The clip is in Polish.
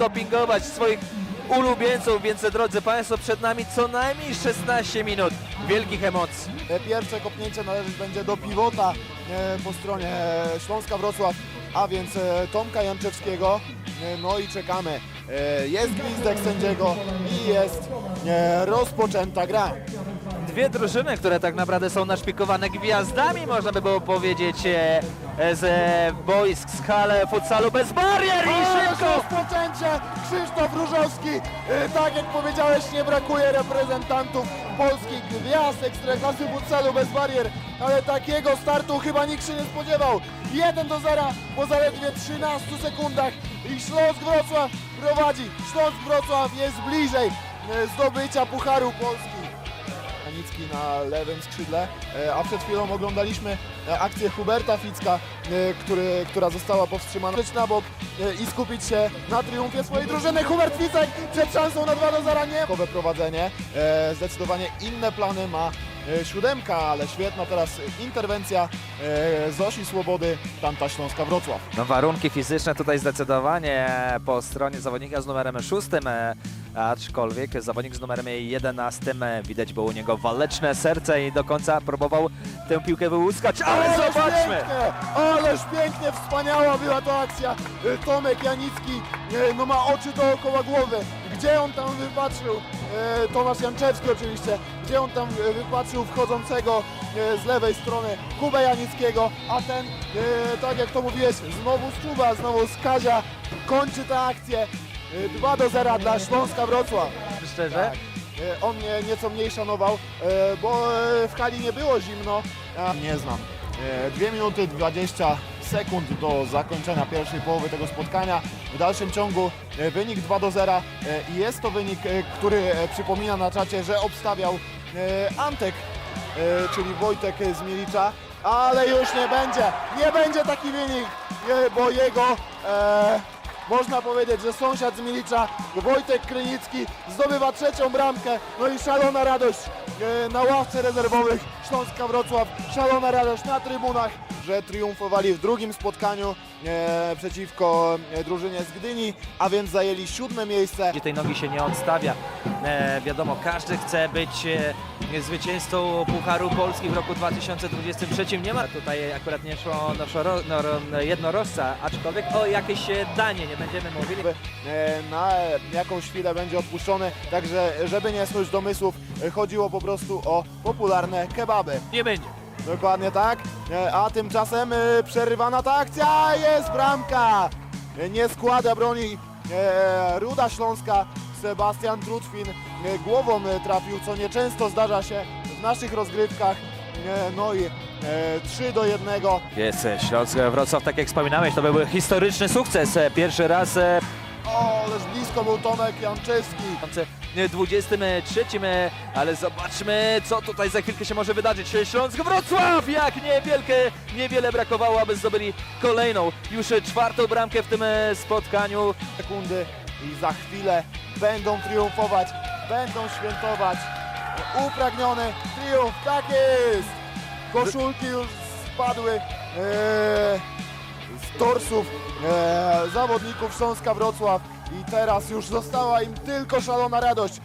dopingować swoich ulubieńców, więc drodzy Państwo, przed nami co najmniej 16 minut wielkich emocji. Pierwsze kopnięcie należeć będzie do pivota e, po stronie e, Śląska Wrocław, a więc e, Tomka Janczewskiego. No i czekamy. Jest gwizdek sędziego i jest rozpoczęta gra. Dwie drużyny, które tak naprawdę są naszpikowane gwiazdami, można by było powiedzieć, e, e, z boisk z hale futsalu bez barier i szybko! rozpoczęcie! Krzysztof Różowski, e, tak jak powiedziałeś, nie brakuje reprezentantów polskich gwiazd ekstraklasy futsalu bez barier, ale takiego startu chyba nikt się nie spodziewał. 1 do 0 po zaledwie 13 sekundach i Śląsk Wrocław prowadzi. Śląsk Wrocław jest bliżej zdobycia Pucharu Polski. Na lewym skrzydle, e, a przed chwilą oglądaliśmy e, akcję Huberta Ficka, e, który, która została powstrzymana. Na bok i skupić się na triumfie swojej drużyny. Hubert Ficek przed szansą na 2 do 0 nie. Nowe prowadzenie, zdecydowanie inne plany ma siódemka, ale świetna teraz interwencja Zosi Swobody, tamta Śląska Wrocław. No warunki fizyczne tutaj zdecydowanie po stronie zawodnika z numerem 6, e, aczkolwiek zawodnik z numerem 11 e, widać było u niego waleczne serce i do końca próbował tę piłkę wyłuskać, ale Ależ zobaczmy! Pięknie, ależ pięknie, wspaniała była to akcja. E, Tomek Janicki e, no ma oczy dookoła głowy. Gdzie on tam wypatrzył? E, Tomasz Janczewski oczywiście. Gdzie on tam wypatrzył wchodzącego z lewej strony Kubę Janickiego, a ten, tak jak to mówiłeś, znowu z Kuba, znowu z Kazia kończy tę akcję. E, 2 do 0 dla Śląska Wrocław. Szczerze? E, On mnie nieco mniej szanował, e, bo e, w hali nie było zimno. Nie znam. 2 minuty 20 sekund do zakończenia pierwszej połowy tego spotkania. W dalszym ciągu wynik 2 do 0 e, i jest to wynik, który przypomina na czacie, że obstawiał Antek, czyli Wojtek z Milicza, ale już nie będzie. Nie będzie taki wynik, bo jego można powiedzieć, że sąsiad z Milicza, Wojtek Krynicki, zdobywa trzecią bramkę. No i szalona radość e, na ławce rezerwowych Śląska Wrocław. Szalona radość na trybunach, że triumfowali w drugim spotkaniu e, przeciwko e, drużynie z Gdyni, a więc zajęli siódme miejsce. Gdzie tej nogi się nie odstawia. Wiadomo, każdy chce być zwycięzcą Pucharu Polski w roku 2023. Nie ma tutaj akurat nie szło noszoro, no, no, jednorożca, aczkolwiek o jakieś danie nie będziemy mówili. na jakąś chwilę będzie odpuszczony, także żeby nie snuć domysłów, chodziło po prostu o popularne kebaby. Nie będzie. Dokładnie tak, E, a tymczasem e, przerywana ta akcja, jest bramka! E, Nie składa broni Ruda Śląska, Sebastian Trutwin głową trafił, co nieczęsto zdarza się w naszych rozgrywkach. No i e, 3 do 1. Jest Śląsk Wrocław, tak jak wspominałeś, to był historyczny sukces. Pierwszy raz ależ blisko był Tomek Janczewski. 2023, e, ale zobaczmy, co tutaj za chwilkę się może wydarzyć. Śląsk Wrocław, jak niewielkie, niewiele brakowało, aby zdobyli kolejną, już e, czwartą bramkę w tym e, spotkaniu. sekundy i za chwilę będą triumfować, będą świętować. Upragniony triumf, tak jest! Koszulki już spadły e, z torsów e, zawodników Śląska Wrocław i teraz już została im tylko szalona radość.